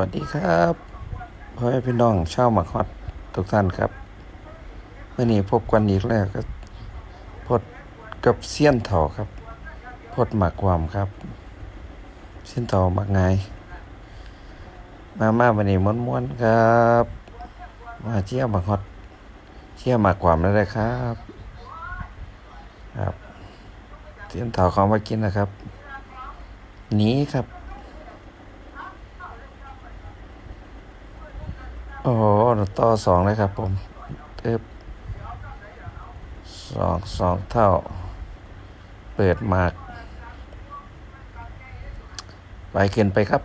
วัสดีครับพ่อแม่พี่น้องชาวหมักฮอดทุกท่านครับเมื่อนี้พบกันอีกแล้วก็พดกับเซียนเถาครับ พดหมักความครับเซียนเถาหมักไงมามาวันนี้ม้วนๆครับ มาเชี่ยวหมักฮอดเชี่ยวหมักความแล้เลยครับ ครับเซียนเถาเขามากินนะครับหนีครับ โอ้โหต่อสองเลยครับผมเทิบสองสองเท่า เปิดมาก ไปเกินไปครับ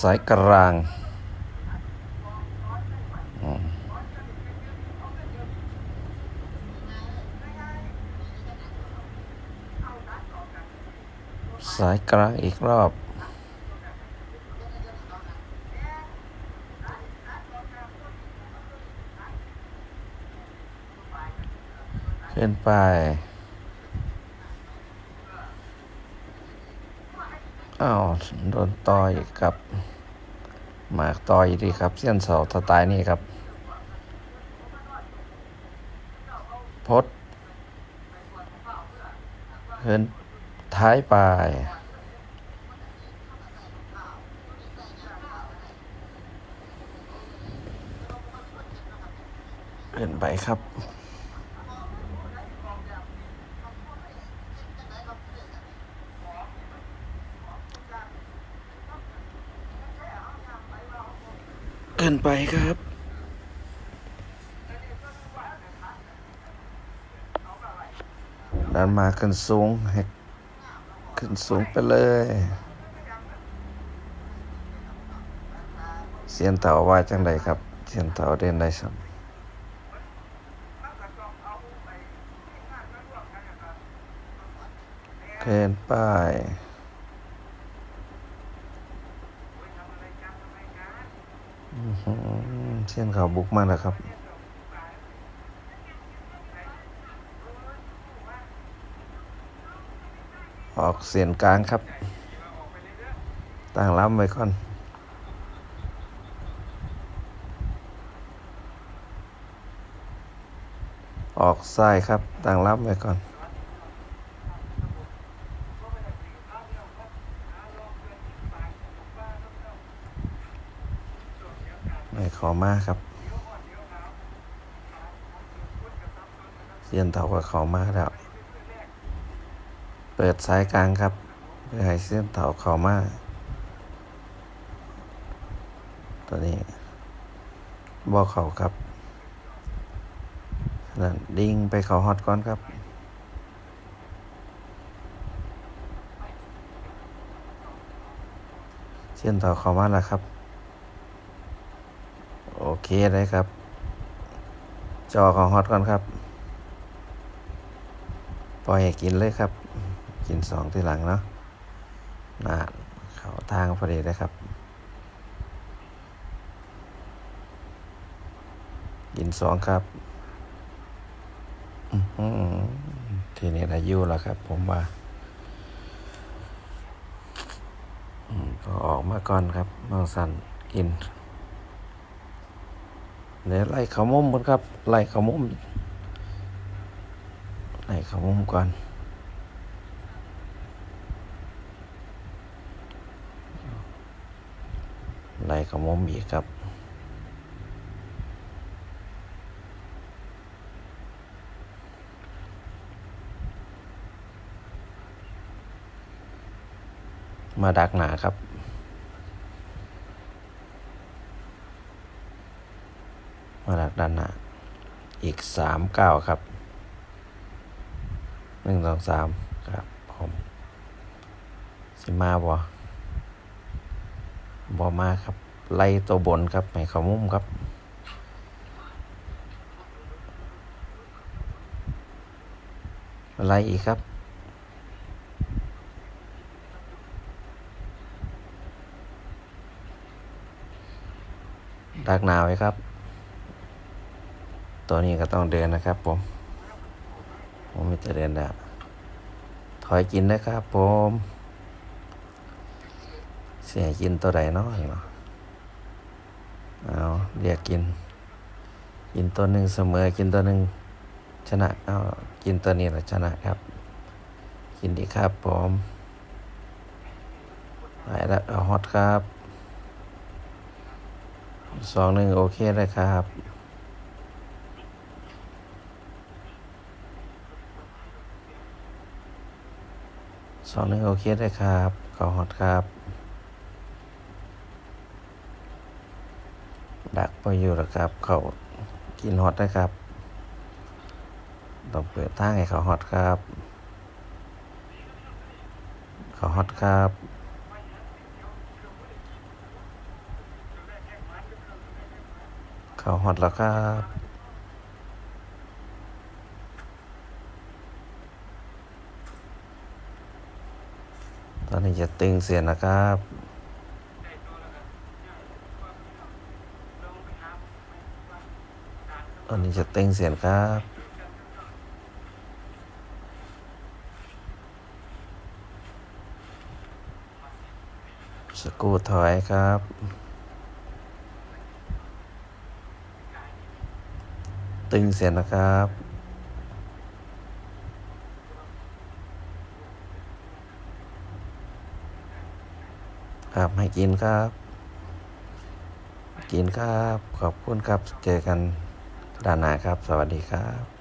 สายกลางอืมสายกลางอีกรอบ ขึ้นไป อ้าวโดนต่อยกับหมากต่อยดีครับ เส้นเสาสไตล์นี่ครับ พดขึ้นท้ายไปขึ้นไปครับ กินไปครับ ดันมาขึ้นสูงให้ขึ้นสูงไปเลย เสียนเต่าว่าจังไดครับ เสียนเต่าเด่นได้สัมเกินไปหือ เสียนเขาบุกมาแล้วครับออกเสียนกลางครับตั้งล้ำไว้ก่อน ออกซ้ายครับตั้งล้ำไว้ก่อน ขอมาครับเสียนเต่ากับเขามาแล้ว เปิดสายกลางครับเพื่อให้เส้นเถาเข้ามาตัวนี้บอเขาครับนั่นดิ้งไปเขาฮอตก่อนครับเส้นเถาเข้ามาแล้วครับ เคเลยครับ จอของฮอตก่อนครับ ปล่อยให้กินเลยครับ กินสองที่หลังเนาะนาเขาทางพอดีเลยครับ กินสองครับอื้อหือทีนี้อายุแล้วครับ ผมว่าก็ออกมาก่อนครับมังสันกิน เดี๋ยไล่ขามุมก่อนครับ ไล่ขามุมไล่ขามุมก่อนไล่ขามุมอีกครับมาดักหนาครับ มาดักด้านหน้า อี กสามเก้าครับหนึ่งสองสามครับผมสิมาบ่บ่มาครับ ไล่ตัวบนครับให้เขามุมครับไล่อีกครับ ดักหนาวไว้ครับ ตัวนี้ก็ต้องเดินนะครับ ผม ผมไมแต่จะเดินแล้วถอยกินนะครับ ผมเสียกินตัวใดเนาะเนาะเอาเรียกกิน กินตัวหนึ่งเสมอ กินตัวหนึ่งชนะเอากินตัวนี้แหละชนะครับ กินดีครับผมไปแล้วเอาฮอตครับสองหนึ่งโอเคเลยครับ สองหนึ่งโอเคได้ครับขอฮอตครับ ดักไปอยู่แล้วครับ เขากินฮอตนะครับ ต้องเปิดทางให้เขาฮอตครับ เขาฮอตครับเขาฮอตแล้วครับ อนนี้จะตึงเสียนนะครับ ตอนนี้จะตึงเสียนครับ สกูถอยครับตึงเสียนนะครับ ครับให้กินครับ กินครับ ขอบคุณครับ เจอกันด้านหน้าครับ สวัสดีครับ